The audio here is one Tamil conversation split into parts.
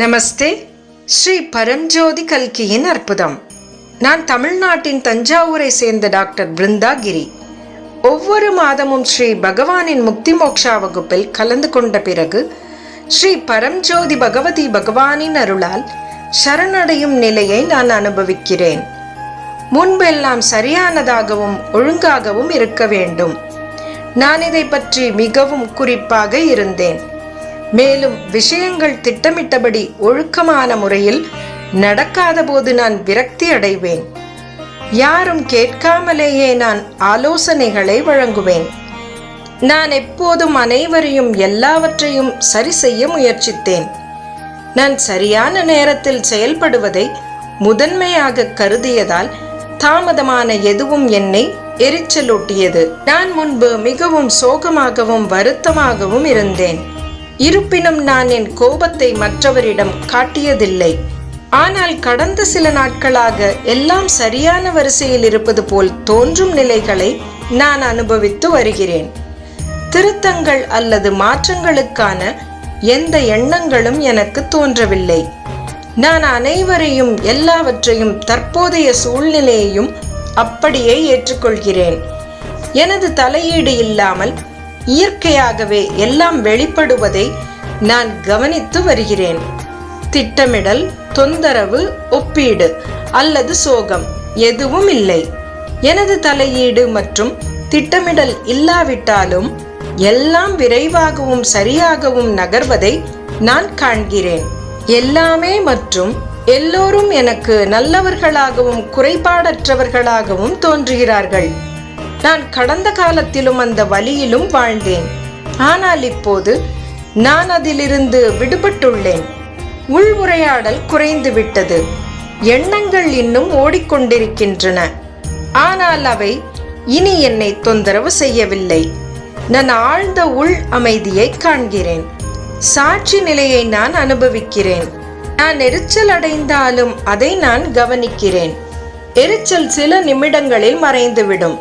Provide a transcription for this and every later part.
நமஸ்தே. ஸ்ரீ பரம்ஜோதி கல்கியின் அற்புதம். நான் தமிழ்நாட்டின் தஞ்சாவூரை சேர்ந்த டாக்டர் பிருந்தாகிரி ஒவ்வொரு மாதமும் ஸ்ரீ பகவானின் முக்தி மோக்ஷா வகுப்பில் கலந்து கொண்ட பிறகு ஸ்ரீ பரம்ஜோதி பகவதி பகவானின் அருளால் சரணடையும் நிலையை நான் அனுபவிக்கிறேன். முன்பெல்லாம் சரியானதாகவும் ஒழுங்காகவும் இருக்க வேண்டும். நான் இதை பற்றி மிகவும் குறிப்பாக இருந்தேன். மேலும் விஷயங்கள் திட்டமிட்டபடி ஒழுக்கமான முறையில் நடக்காத போது நான் விரக்தி அடைவேன். யாரும் கேட்காமலேயே நான் ஆலோசனைகளை வழங்குவேன். நான் எப்போதும் அனைவரையும் எல்லாவற்றையும் சரி செய்ய முயற்சித்தேன். நான் சரியான நேரத்தில் செயல்படுவதை முதன்மையாக கருதியதால் தாமதமான எதுவும் என்னை எரிச்சலூட்டியது. நான் முன்பு மிகவும் சோகமாகவும் வருத்தமாகவும் இருந்தேன். இருப்பினும் நான் என் கோபத்தை மற்றவரிடம் காட்டியதில்லை. ஆனால் கடந்த சில நாட்களாக எல்லாம் சரியான வரிசையில் இருப்பது போல் தோன்றும் நிலைகளை நான் அனுபவித்து வருகிறேன். திருத்தங்கள் அல்லது மாற்றங்களுக்கான எந்த எண்ணங்களும் எனக்கு தோன்றவில்லை. நான் அனைவரையும் எல்லாவற்றையும் தற்போதைய சூழ்நிலையையும் அப்படியே ஏற்றுக்கொள்கிறேன். எனது தலையீடு இல்லாமல் இயற்கையாகவே எல்லாம் வெளிப்படுவதை நான் கவனித்து வருகிறேன். திட்டமிடல் தொந்தரவு ஒப்பீடு அல்லது சோகம் எதுவும் இல்லை. எனது தலையீடு மற்றும் திட்டமிடல் இல்லாவிட்டாலும் எல்லாம் விரைவாகவும் சரியாகவும் நகர்வதை நான் காண்கிறேன். எல்லாமே மற்றும் எல்லோரும் எனக்கு நல்லவர்களாகவும் குறைபாடற்றவர்களாகவும் தோன்றுகிறார்கள். நான் கடந்த காலத்திலும் அந்த வழியிலும் வாழ்ந்தேன். ஆனால் இப்போது நான் அதிலிருந்து விடுபட்டுள்ளேன். உள் உரையாடல் குறைந்து விட்டது எண்ணங்கள் இன்னும் ஓடிக்கொண்டிருக்கின்றன. ஆனால் அவை இனி என்னை தொந்தரவு செய்யவில்லை. நான் ஆழ்ந்த உள் அமைதியை காண்கிறேன். சாட்சி நிலையை நான் அனுபவிக்கிறேன். நான் எரிச்சல் அடைந்தாலும் அதை நான் கவனிக்கிறேன். எரிச்சல் சில நிமிடங்களில் மறைந்துவிடும்.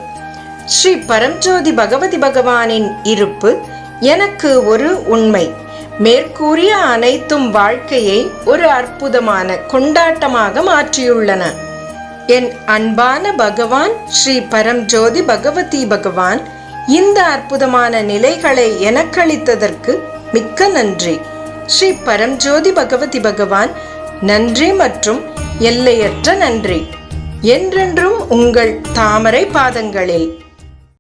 ஸ்ரீ பரம்ஜோதி பகவதி பகவானின் இருப்பு எனக்கு ஒரு உண்மை. மேற்கூறிய அனைத்தும் வாழ்க்கையை ஒரு அற்புதமான கொண்டாட்டமாக மாற்றியுள்ளன. என் அன்பான பகவான் ஸ்ரீ பரம்ஜோதி பகவதி பகவான் இந்த அற்புதமான நிலைகளை எனக்களித்ததற்கு மிக்க நன்றி. ஸ்ரீ பரம்ஜோதி பகவதி பகவான் நன்றி மற்றும் எல்லையற்ற நன்றி. என்றென்றும் உங்கள் தாமரை பாதங்களில்.